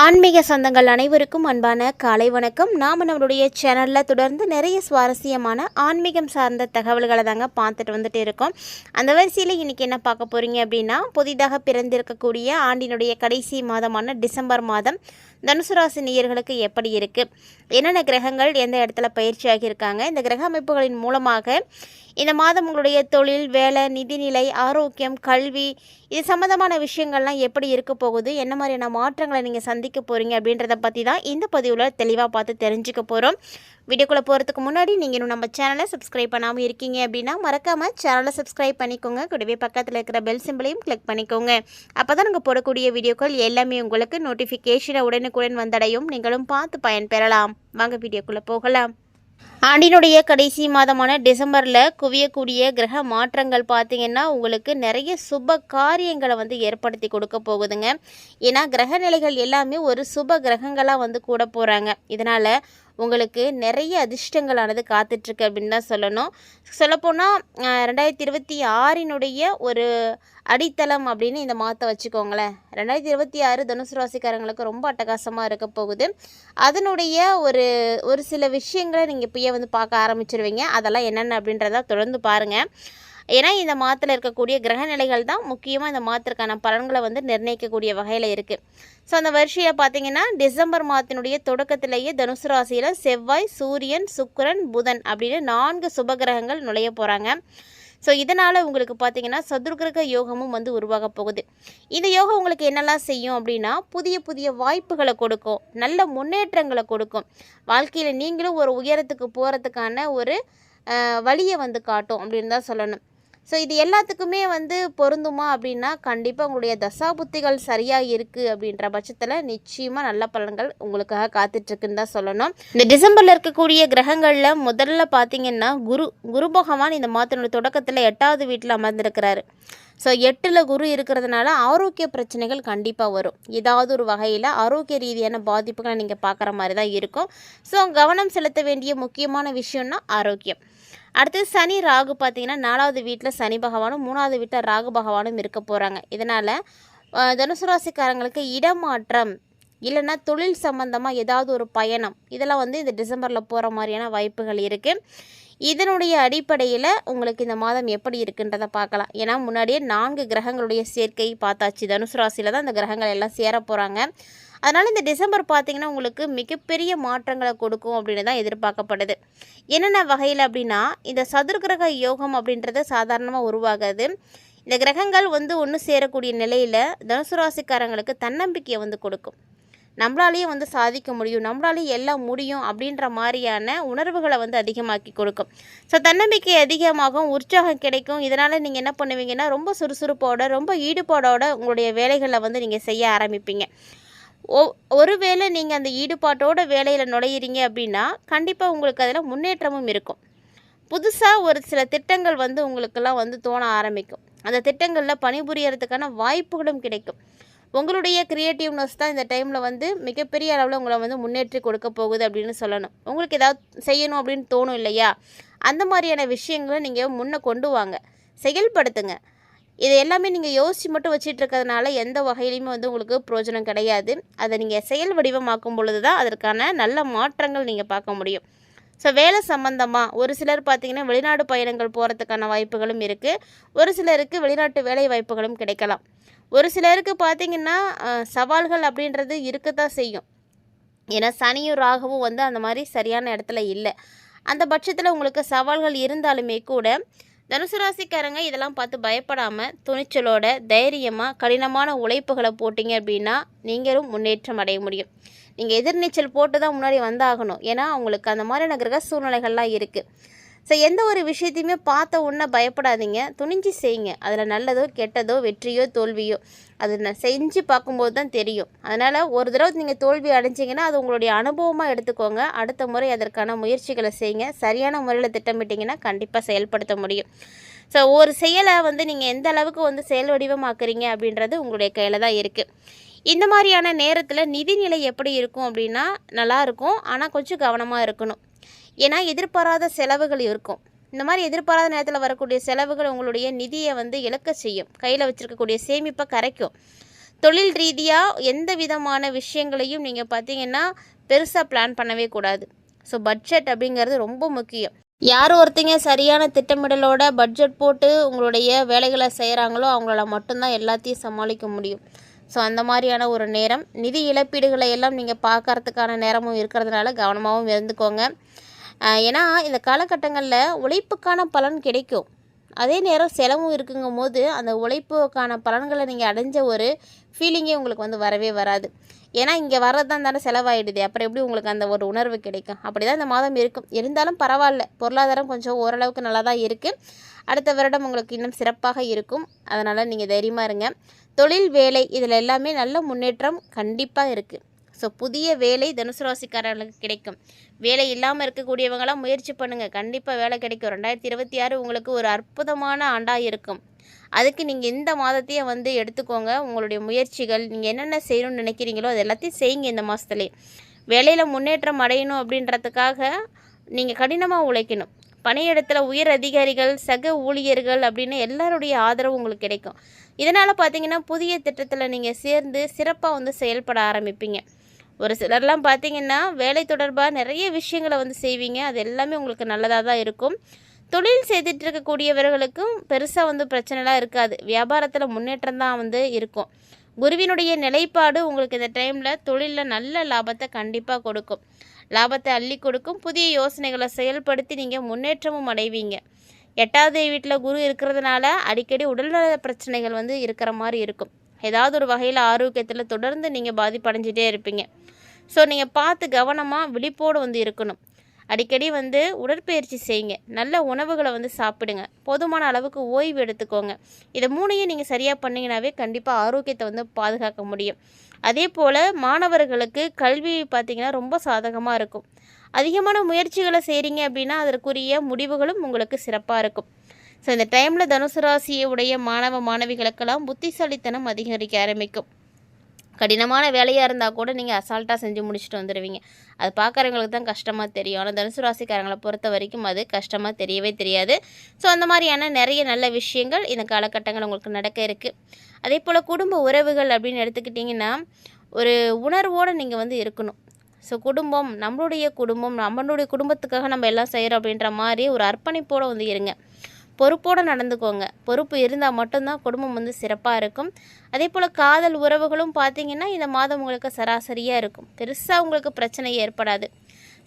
ஆன்மீக சொந்தங்கள் அனைவருக்கும் அன்பான காலை வணக்கம். நாம் நம்மளுடைய சேனலில் தொடர்ந்து நிறைய சுவாரஸ்யமான ஆன்மீகம் சார்ந்த தகவல்களை தாங்க பார்த்துட்டு வந்துட்டு இருக்கோம். அந்த வரிசையில் இன்றைக்கி என்ன பார்க்க போகிறீங்க அப்படின்னா புதிதாக பிறந்திருக்கக்கூடிய ஆண்டினுடைய கடைசி மாதமான டிசம்பர் மாதம் தனுசு ராசி நேயர்களுக்கு எப்படி இருக்குது என்னென்ன கிரகங்கள் எந்த இடத்துல பயிற்சியாகி இருக்காங்க இந்த கிரக அமைப்புகளின் மூலமாக இந்த மாதம் உங்களுடைய தொழில் வேலை நிதிநிலை ஆரோக்கியம் கல்வி இது சம்மந்தமான விஷயங்கள்லாம் எப்படி இருக்க போகுது? என்ன மாதிரியான மாற்றங்களை நீங்கள் சந்திக்க போகிறீங்க அப்படின்றத பற்றி தான் இந்த பதிவில் தெளிவாக பார்த்து தெரிஞ்சுக்க போகிறோம் வீடியோக்குள்ளே போகிறதுக்கு முன்னாடி நீங்கள் இன்னும் நம்ம சேனலை சப்ஸ்கிரைப் பண்ணாமல் இருக்கீங்க அப்படின்னா மறக்காமல் சேனலை சப்ஸ்கிரைப் பண்ணிக்கோங்க. கூடவே பக்கத்தில் இருக்கிற பெல் சிம்பிளையும் கிளிக் பண்ணிக்கோங்க. அப்போ தான் நாங்கள் போடக்கூடிய வீடியோக்கள் எல்லாமே உங்களுக்கு நோட்டிஃபிகேஷனை உடனுக்குடன் வந்தடையும். நீங்களும் பார்த்து பயன்பெறலாம். வாங்க வீடியோக்குள்ளே போகலாம். ஆண்டினுடைய கடைசி மாதமான டிசம்பரில் குவியக்கூடிய கிரக மாற்றங்கள் பார்த்தீங்கன்னா உங்களுக்கு நிறைய சுப காரியங்களை வந்து ஏற்படுத்தி கொடுக்க போகுதுங்க. ஏன்னா கிரக நிலைகள் எல்லாமே ஒரு சுப கிரகங்களாக வந்து கூட போகிறாங்க இதனால் உங்களுக்கு நிறைய அதிர்ஷ்டங்களானது காத்துட்ருக்கு அப்படின்னு தான் சொல்லணும். சொல்லப்போனால் ரெண்டாயிரத்தி இருபத்தி ஆறினுடைய ஒரு அடித்தளம் அப்படின்னு இந்த மாதத்தை வச்சுக்கோங்களேன். ரெண்டாயிரத்தி இருபத்தி ஆறு தனுசு ராசிக்காரங்களுக்கு ரொம்ப அட்டகாசமாக இருக்க போகுது. அதனுடைய ஒரு ஒரு சில விஷயங்களை நீங்கள் இப்பயே வந்து பார்க்க ஆரம்பிச்சிருவீங்க. அதெல்லாம் என்னென்ன அப்படின்றத தொடர்ந்து பாருங்கள் ஏன்னா இந்த மாதத்தில் இருக்கக்கூடிய கிரக நிலைகள் தான் முக்கியமாக இந்த மாதத்திற்கான பலன்களை வந்து நிர்ணயிக்கக்கூடிய வகையில் இருக்குது ஸோ அந்த வரிசையில் பார்த்தீங்கன்னா டிசம்பர் மாதத்தினுடைய தொடக்கத்திலேயே தனுசு ராசியில் செவ்வாய் சூரியன் சுக்கரன் புதன் அப்படின்னு நான்கு சுபகிரகங்கள் நுழைய போகிறாங்க ஸோ இதனால் உங்களுக்கு பார்த்தீங்கன்னா சதுர்கிரக யோகமும் வந்து உருவாக போகுது. இந்த யோகம் உங்களுக்கு என்னெல்லாம் செய்யும் அப்படின்னா புதிய புதிய வாய்ப்புகளை கொடுக்கும் நல்ல முன்னேற்றங்களை கொடுக்கும். வாழ்க்கையில் நீங்களும் ஒரு உயரத்துக்கு போகிறதுக்கான ஒரு வழியை வந்து காட்டும் அப்படின்னு தான் சொல்லணும். ஸோ இது எல்லாத்துக்குமே வந்து பொருந்துமா அப்படின்னா கண்டிப்பாக உங்களுடைய தசாபுத்திகள் சரியாக இருக்குது அப்படின்ற பட்சத்தில் நிச்சயமாக நல்ல பலன்கள் உங்களுக்காக காத்துட்ருக்குன்னு தான் சொல்லணும். இந்த டிசம்பரில் இருக்கக்கூடிய கிரகங்களில் முதல்ல பார்த்தீங்கன்னா குரு குரு பகவான் இந்த மாதத்தினுடைய தொடக்கத்தில் எட்டாவது வீட்டில் அமர்ந்திருக்கிறாரு. ஸோ எட்டில் குரு இருக்கிறதுனால ஆரோக்கிய பிரச்சனைகள் கண்டிப்பாக வரும். ஏதாவது ஒரு வகையில் ஆரோக்கிய ரீதியான பாதிப்புகளை நீங்கள் பார்க்குற மாதிரி தான் இருக்கும். ஸோ கவனம் செலுத்த வேண்டிய முக்கியமான விஷயம்னா ஆரோக்கியம். அடுத்து சனி ராகு பார்த்திங்கன்னா நாலாவது வீட்டில் சனி பகவானும் மூணாவது வீட்டில் ராகு பகவானும் இருக்க போகிறாங்க இதனால் தனுசு ராசிக்காரங்களுக்கு இடமாற்றம் இல்லைன்னா தொழில் சம்பந்தமாக ஏதாவது ஒரு பயணம் இதெல்லாம் வந்து இந்த டிசம்பரில் போகிற மாதிரியான வாய்ப்புகள் இருக்குது இதனுடைய அடிப்படையில் உங்களுக்கு இந்த மாதம் எப்படி இருக்குன்றதை பார்க்கலாம். ஏன்னா முன்னாடியே நான்கு கிரகங்களுடைய சேர்க்கை பார்த்தாச்சு. தனுசு ராசியில் தான் இந்த கிரகங்கள் எல்லாம் சேர போகிறாங்க அதனால் இந்த டிசம்பர் பார்த்தீங்கன்னா உங்களுக்கு மிகப்பெரிய மாற்றங்களை கொடுக்கும் அப்படின்னு தான் எதிர்பார்க்கப்படுது. என்னென்ன வகையில் அப்படின்னா இந்த சதுர்கிரக யோகம் அப்படின்றது சாதாரணமாக உருவாகாது. இந்த கிரகங்கள் வந்து ஒன்று சேரக்கூடிய நிலையில் தனுசு ராசிக்காரங்களுக்கு தன்னம்பிக்கையை வந்து கொடுக்கும். நம்மளாலேயும் வந்து சாதிக்க முடியும் நம்மளாலேயும் எல்லாம் முடியும் அப்படின்ற மாதிரியான உணர்வுகளை வந்து அதிகமாக்கி கொடுக்கும். ஸோ தன்னம்பிக்கை அதிகமாகும் உற்சாகம் கிடைக்கும். இதனால் நீங்கள் என்ன பண்ணுவீங்கன்னா ரொம்ப சுறுசுறுப்போட ரொம்ப ஈடுபாடோட உங்களுடைய வேலைகளை வந்து நீங்கள் செய்ய ஆரம்பிப்பீங்க. ஒ ஒருவேளை நீங்கள் அந்த ஈடுபாட்டோட வேலையில் நுழையிறீங்க அப்படின்னா கண்டிப்பாக உங்களுக்கு அதில் முன்னேற்றமும் இருக்கும். புதுசாக ஒரு சில திட்டங்கள் வந்து உங்களுக்கெல்லாம் வந்து தோண ஆரம்பிக்கும். அந்த திட்டங்களில் பணிபுரியறதுக்கான வாய்ப்புகளும் கிடைக்கும். உங்களுடைய க்ரியேட்டிவ்னஸ் தான் இந்த டைமில் வந்து மிகப்பெரிய அளவில் உங்களை வந்து முன்னேற்றி கொடுக்க போகுது அப்படின்னு சொல்லணும். உங்களுக்கு ஏதாவது செய்யணும் அப்படின்னு தோணும் இல்லையா? அந்த மாதிரியான விஷயங்களை நீங்கள் முன்னே கொண்டு வாங்க. செயல்படுத்துங்க. இது எல்லாமே நீங்கள் யோசித்து மட்டும் வச்சுட்டு இருக்கிறதுனால எந்த வகையிலையுமே வந்து உங்களுக்கு பிரயோஜனம் கிடையாது. அதை நீங்கள் செயல் வடிவமாக்கும் பொழுது தான் அதற்கான நல்ல மாற்றங்கள் நீங்கள் பார்க்க முடியும். ஸோ வேலை சம்மந்தமாக ஒரு சிலர் பார்த்தீங்கன்னா வெளிநாடு பயணங்கள் போகிறதுக்கான வாய்ப்புகளும் இருக்குது ஒரு சிலருக்கு வெளிநாட்டு வேலை வாய்ப்புகளும் கிடைக்கலாம். ஒரு சிலருக்கு பார்த்தீங்கன்னா சவால்கள் அப்படின்றது இருக்கத்தான் செய்யும். ஏன்னா சனியும் ராகவும் வந்து அந்த மாதிரி சரியான இடத்துல இல்லை. அந்த பட்சத்தில் உங்களுக்கு சவால்கள் இருந்தாலுமே கூட தனுசு ராசிக்காரங்க இதெல்லாம் பார்த்து பயப்படாமல் துணிச்சலோட தைரியமாக கடினமான உழைப்புகளை போட்டிங்க அப்படின்னா நீங்களும் முன்னேற்றம் அடைய முடியும். நீங்கள் எதிர்நீச்சல் போட்டு தான் முன்னாடி வந்தாகணும். ஏன்னா அவங்களுக்கு அந்த மாதிரியான கிரக சூழ்நிலைகள்லாம் இருக்குது ஸோ எந்த ஒரு விஷயத்தையுமே பார்த்த உடனே பயப்படாதீங்க. துணிஞ்சு செய்யுங்க. அதில் நல்லதோ கெட்டதோ வெற்றியோ தோல்வியோ அது நான் செஞ்சு பார்க்கும்போது தான் தெரியும். அதனால் ஒரு தடவை நீங்கள் தோல்வி அடைஞ்சிங்கன்னா அது உங்களுடைய அனுபவமாக எடுத்துக்கோங்க. அடுத்த முறை அதற்கான முயற்சிகளை செய்யுங்க. சரியான முறையில் திட்டமிட்டிங்கன்னா கண்டிப்பாக செயல்படுத்த முடியும். ஸோ ஒரு செயலை வந்து நீங்கள் எந்த அளவுக்கு வந்து செயல் வடிவமாக்குறீங்க அப்படின்றது உங்களுடைய கையில் தான் இருக்குது இந்த மாதிரியான நேரத்தில் நிதிநிலை எப்படி இருக்கும் அப்படின்னா நல்லாயிருக்கும் ஆனால் கொஞ்சம் கவனமாக இருக்கணும். ஏன்னா எதிர்பாராத செலவுகள் இருக்கும். இந்த மாதிரி எதிர்பாராத நேரத்தில் வரக்கூடிய செலவுகள் உங்களுடைய நிதியை வந்து இழக்க செய்யும். கையில் வச்சுருக்கக்கூடிய சேமிப்பை கரைக்கும். தொழில் ரீதியாக எந்த விதமான விஷயங்களையும் நீங்கள் பார்த்தீங்கன்னா பெருசாக பிளான் பண்ணவே கூடாது. ஸோ பட்ஜெட் அப்படிங்கிறது ரொம்ப முக்கியம். யார் ஒருத்தங்க சரியான திட்டமிடலோட பட்ஜெட் போட்டு உங்களுடைய வேலைகளை செய்கிறாங்களோ அவங்களால மட்டும்தான் எல்லாத்தையும் சமாளிக்க முடியும். ஸோ அந்த மாதிரியான ஒரு நேரம். நிதி இழப்பீடுகளை எல்லாம் நீங்கள் பார்க்கறதுக்கான நேரமும் இருக்கிறதுனால கவனமாகவும் இருந்துக்கோங்க. ஏன்னா இந்த காலகட்டங்களில் உழைப்புக்கான பலன் கிடைக்கும். அதே நேரம் செலவும் இருக்குங்கும் போது அந்த உழைப்புக்கான பலன்களை நீங்கள் அடைஞ்ச ஒரு ஃபீலிங்கே உங்களுக்கு வந்து வரவே வராது. ஏன்னா இங்கே வர்றது தான் தானே செலவாயிடுது. அப்புறம் எப்படி உங்களுக்கு அந்த ஒரு உணர்வு கிடைக்கும்? அப்படி தான் இந்த மாதம் இருக்கும். இருந்தாலும் பரவாயில்ல. பொருளாதாரம் கொஞ்சம் ஓரளவுக்கு நல்லா தான் இருக்குது அடுத்த வருடம் உங்களுக்கு இன்னும் சிறப்பாக இருக்கும். அதனால் நீங்கள் தைரியமாக இருங்க. தொழில் வேலை இதில் எல்லாமே நல்ல முன்னேற்றம் கண்டிப்பாக இருக்குது ஸோ புதிய வேலை தனுசு ராசிக்காரர்களுக்கு கிடைக்கும். வேலை இல்லாமல் இருக்கக்கூடியவங்களாம் முயற்சி பண்ணுங்கள் கண்டிப்பாக வேலை கிடைக்கும். ரெண்டாயிரத்தி இருபத்தி ஆறு உங்களுக்கு ஒரு அற்புதமான ஆண்டாக இருக்கும். அதுக்கு நீங்கள் இந்த மாதத்தையும் வந்து எடுத்துக்கோங்க. உங்களுடைய முயற்சிகள் நீங்கள் என்னென்ன செய்யணும்னு நினைக்கிறீங்களோ அது எல்லாத்தையும் செய்யுங்க இந்த மாதத்துலேயே வேலையில் முன்னேற்றம் அடையணும் அப்படின்றதுக்காக நீங்கள் கடினமாக உழைக்கணும். பணியிடத்தில் உயர் அதிகாரிகள் சக ஊழியர்கள் அப்படின்னு எல்லாருடைய ஆதரவு உங்களுக்கு கிடைக்கும். இதனால் பார்த்தீங்கன்னா புதிய திட்டத்தில் நீங்கள் சேர்ந்து சிறப்பாக வந்து செயல்பட ஆரம்பிப்பீங்க. ஒரு சிலர்லாம் பார்த்தீங்கன்னா வேலை தொடர்பாக நிறைய விஷயங்களை வந்து செய்வீங்க. அது எல்லாமே உங்களுக்கு நல்லதாக தான் இருக்கும். தொழில் செய்துட்டு இருக்கக்கூடியவர்களுக்கும் பெருசாக வந்து பிரச்சனைலாம் இருக்காது. வியாபாரத்தில் முன்னேற்றம் தான் வந்து இருக்கும். குருவினுடைய நிலைப்பாடு உங்களுக்கு இந்த டைமில் தொழிலில் நல்ல லாபத்தை கண்டிப்பாக கொடுக்கும். லாபத்தை அள்ளி கொடுக்கும். புதிய யோசனைகளை செயல்படுத்தி நீங்கள் முன்னேற்றமும் அடைவீங்க. எட்டாவது வீட்டில் குரு இருக்கிறதுனால அடிக்கடி உடல்நல பிரச்சனைகள் வந்து இருக்கிற மாதிரி இருக்கும். ஏதாவது ஒரு வகையில் ஆரோக்கியத்தில் தொடர்ந்து நீங்கள் பாதிப்படைஞ்சிட்டே இருப்பீங்க. ஸோ நீங்கள் பார்த்து கவனமாக விழிப்போடு வந்து இருக்கணும். அடிக்கடி வந்து உடற்பயிற்சி செய்யுங்க. நல்ல உணவுகளை வந்து சாப்பிடுங்க. போதுமான அளவுக்கு ஓய்வு எடுத்துக்கோங்க. இதை மூணையும் நீங்கள் சரியாக பண்ணிங்கனாவே கண்டிப்பாக ஆரோக்கியத்தை வந்து பாதுகாக்க முடியும். அதே போல் மாணவர்களுக்கு கல்வி பார்த்திங்கன்னா ரொம்ப சாதகமாக இருக்கும். அதிகமான முயற்சிகளை செய்கிறீங்க அப்படின்னா அதற்குரிய முடிவுகளும் உங்களுக்கு சிறப்பாக இருக்கும். ஸோ இந்த டைமில் தனுசு ராசியுடைய மாணவ மாணவிகளுக்கெல்லாம் புத்திசாலித்தனம் அதிகரிக்க ஆரம்பிக்கும். கடினமான வேலையாக இருந்தால் கூட நீங்கள் அசால்ட்டாக செஞ்சு முடிச்சுட்டு வந்துடுவீங்க அது பார்க்குறவங்களுக்கு தான் கஷ்டமாக தெரியும். ஆனால் தனுசு ராசிக்காரங்களை பொறுத்த வரைக்கும் அது கஷ்டமாக தெரியவே தெரியாது. ஸோ அந்த மாதிரியான நிறைய நல்ல விஷயங்கள் இந்த காலகட்டங்கள் உங்களுக்கு நடக்க இருக்குது அதே போல் குடும்ப உறவுகள் அப்படின்னு எடுத்துக்கிட்டிங்கன்னா ஒரு உணர்வோடு நீங்கள் வந்து இருக்கணும். ஸோ குடும்பம் நம்மளுடைய குடும்பம் நம்மளுடைய குடும்பத்துக்காக நம்ம எல்லாம் செய்கிறோம் அப்படின்ற மாதிரி ஒரு அர்ப்பணிப்போடு வந்து இருங்க. பொறுப்போடு நடந்துக்கோங்க. பொறுப்பு இருந்தால் மட்டும்தான் குடும்பம் வந்து சிறப்பாக இருக்கும். அதே போல் காதல் உறவுகளும் பார்த்தீங்கன்னா இந்த மாதம் உங்களுக்கு சராசரியாக இருக்கும். பெருசாக உங்களுக்கு பிரச்சனை ஏற்படாது.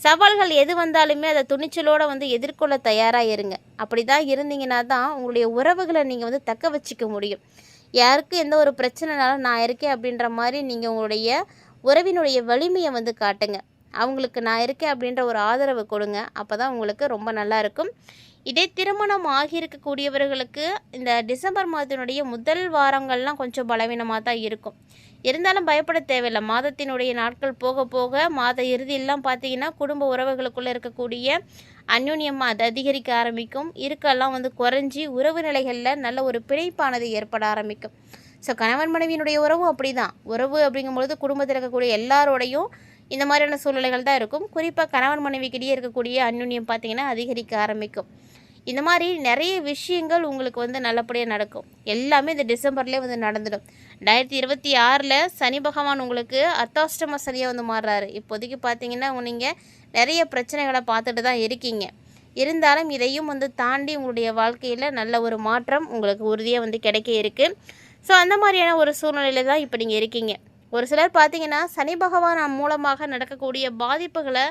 சவால்கள் எது வந்தாலுமே அதை துணிச்சலோடு வந்து எதிர்கொள்ள தயாராக இருங்க. அப்படி தான் இருந்தீங்கன்னா தான் உங்களுடைய உறவுகளை நீங்கள் வந்து தக்க வச்சுக்க முடியும். யாருக்கும் எந்த ஒரு பிரச்சனைனாலும் நான் இருக்கேன் அப்படின்ற மாதிரி நீங்கள் உங்களுடைய உறவினுடைய வலிமையை வந்து காட்டுங்க. அவங்களுக்கு நான் இருக்கேன் அப்படின்ற ஒரு ஆதரவு கொடுங்க. அப்போ தான் உங்களுக்கு ரொம்ப நல்லா இருக்கும். இதே திருமணம் ஆகியிருக்கக்கூடியவர்களுக்கு இந்த டிசம்பர் மாதத்தினுடைய முதல் வாரங்கள்லாம் கொஞ்சம் பலவீனமாக தான் இருக்கும். இருந்தாலும் பயப்பட தேவையில்லை. மாதத்தினுடைய நாட்கள் போக போக மாத இறுதியெல்லாம் பார்த்தீங்கன்னா குடும்ப உறவுகளுக்குள்ளே இருக்கக்கூடிய அந்யோன்யம் அது அதிகரிக்க ஆரம்பிக்கும். இருக்கெல்லாம் வந்து குறைஞ்சி உறவு நிலைகளில் நல்ல ஒரு பிணைப்பானது ஏற்பட ஆரம்பிக்கும். ஸோ கணவன் மனைவியினுடைய உறவும் அப்படி தான் உறவு அப்படிங்கும்பொழுது குடும்பத்தில் இருக்கக்கூடிய எல்லாரோடையும் இந்த மாதிரியான சூழ்நிலைகள் தான் இருக்கும். குறிப்பாக கணவன் மனைவிக்கிட்டே இருக்கக்கூடிய அந்யுன்யம் பார்த்தீங்கன்னா அதிகரிக்க ஆரம்பிக்கும். இந்த மாதிரி நிறைய விஷயங்கள் உங்களுக்கு வந்து நல்லபடியாக நடக்கும். எல்லாமே இந்த டிசம்பர்லேயே வந்து நடந்துடும். ரெண்டாயிரத்தி இருபத்தி ஆறில் சனி பகவான் உங்களுக்கு அர்த்தாஷ்டம சனியாக வந்து மாறுறாரு. இப்போதைக்கு பார்த்தீங்கன்னா நீங்கள் நிறைய பிரச்சனைகளை பார்த்துட்டு தான் இருக்கீங்க. இருந்தாலும் இதையும் வந்து தாண்டி உங்களுடைய வாழ்க்கையில் நல்ல ஒரு மாற்றம் உங்களுக்கு உறுதியாக வந்து கிடைக்க இருக்குது ஸோ அந்த மாதிரியான ஒரு சூழ்நிலையில் தான் இப்போ நீங்கள் இருக்கீங்க. ஒரு சிலர் பார்த்தீங்கன்னா சனி பகவான் மூலமாக நடக்கக்கூடிய பாதிப்புகளை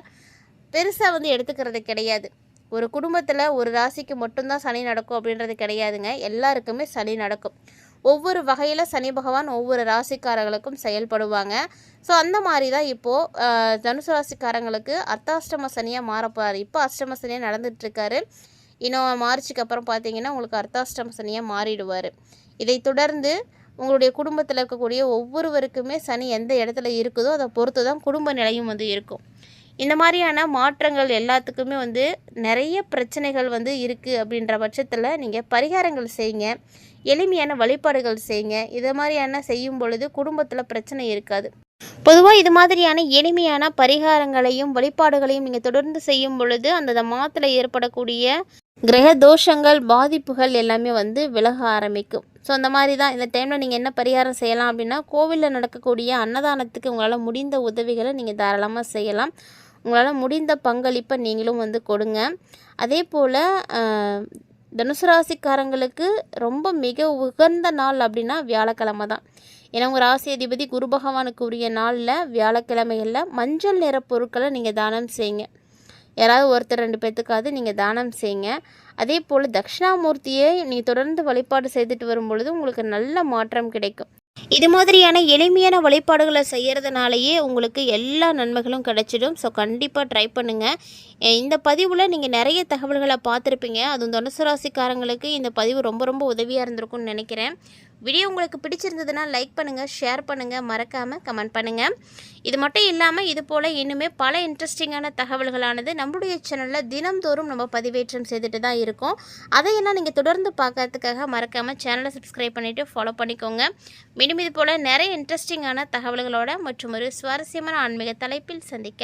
பெருசாக வந்து எடுத்துக்கிறது கிடையாது. ஒரு குடும்பத்தில் ஒரு ராசிக்கு மட்டும்தான் சனி நடக்கும் அப்படின்றது கிடையாதுங்க. எல்லாருக்குமே சனி நடக்கும். ஒவ்வொரு வகையில் சனி பகவான் ஒவ்வொரு ராசிக்காரர்களுக்கும் செயல்படுவாங்க. ஸோ அந்த மாதிரி தான் இப்போது தனுசு ராசிக்காரங்களுக்கு அர்த்தாஷ்டம சனியாக மாறப்போகிறார் இப்போ அஷ்டம சனியாக நடந்துகிட்ருக்காரு இன்னும் மார்ச்சுக்கு அப்புறம் பார்த்தீங்கன்னா உங்களுக்கு அர்த்தாஷ்டம சனியாக மாறிடுவார். இதை தொடர்ந்து உங்களுடைய குடும்பத்தில் இருக்கக்கூடிய ஒவ்வொருவருக்குமே சனி எந்த இடத்துல இருக்குதோ அதை பொறுத்து தான் குடும்ப நிலையும் வந்து இருக்கும். இந்த மாதிரியான மாற்றங்கள் எல்லாத்துக்குமே வந்து நிறைய பிரச்சனைகள் வந்து இருக்குது அப்படின்ற பட்சத்தில் நீங்கள் பரிகாரங்கள் செய்யுங்க. எளிமையான வழிபாடுகள் செய்யுங்க. இதை மாதிரியான செய்யும் பொழுது குடும்பத்தில் பிரச்சனை இருக்காது. பொதுவாக இது மாதிரியான எளிமையான பரிகாரங்களையும் வழிபாடுகளையும் நீங்கள் தொடர்ந்து செய்யும் பொழுது அந்த மாத்தில் ஏற்படக்கூடிய கிரக தோஷங்கள் பாதிப்புகள் எல்லாமே வந்து விலக ஆரம்பிக்கும். ஸோ அந்த மாதிரி தான் இந்த டைமில் நீங்கள் என்ன பரிகாரம் செய்யலாம் அப்படின்னா கோவிலில் நடக்கக்கூடிய அன்னதானத்துக்கு உங்களால் முடிந்த உதவிகளை நீங்கள் தாராளமாக செய்யலாம். உங்களால் முடிந்த பங்களிப்பை நீங்களும் வந்து கொடுங்க. அதே போல் தனுசு ராசிக்காரங்களுக்கு ரொம்ப மிக உகந்த நாள் அப்படின்னா வியாழக்கிழமை தான். ஏன்னா உங்கள் ராசி அதிபதி குரு பகவானுக்கு உரிய நாளில் வியாழக்கிழமைகளில் மஞ்சள் நிற பொருட்களை நீங்கள் தானம் செய்யுங்க. யாராவது ஒருத்தர் ரெண்டு பேர்த்துக்காவது நீங்கள் தானம் செய்யுங்க அதே போல் தட்சிணாமூர்த்தியை நீங்கள் தொடர்ந்து வழிபாடு செய்துட்டு வரும்பொழுது உங்களுக்கு நல்ல மாற்றம் கிடைக்கும். இது மாதிரியான எளிமையான வழிபாடுகளை செய்கிறதுனாலயே உங்களுக்கு எல்லா நன்மைகளும் கிடைச்சிடும். ஸோ கண்டிப்பாக ட்ரை பண்ணுங்கள் இந்த பதிவில் நீங்கள் நிறைய தகவல்களை பார்த்துருப்பீங்க. அதுவும் தனுசு ராசிக்காரங்களுக்கு இந்த பதிவு ரொம்ப ரொம்ப உதவியாக இருந்திருக்கும்னு நினைக்கிறேன். வீடியோ உங்களுக்கு பிடிச்சிருந்ததுன்னா லைக் பண்ணுங்கள் ஷேர் பண்ணுங்கள் மறக்காமல் கமெண்ட் பண்ணுங்கள் இது மட்டும் இல்லாமல் இது போல் இன்னுமே பல இன்ட்ரெஸ்டிங்கான தகவல்களானது நம்மளுடைய சேனலில் தினம்தோறும் நம்ம பதிவேற்றம் செய்துட்டு தான் இருக்கோம். அதையெல்லாம் நீங்கள் தொடர்ந்து பார்க்கறதுக்காக மறக்காமல் சேனலை சப்ஸ்கிரைப் பண்ணிவிட்டு ஃபாலோ பண்ணிக்கோங்க. மீண்டும் இது போல் நிறைய இன்ட்ரெஸ்டிங்கான தகவல்களோட மற்றும் ஒரு சுவாரஸ்யமான ஆன்மீக தலைப்பில் சந்திக்க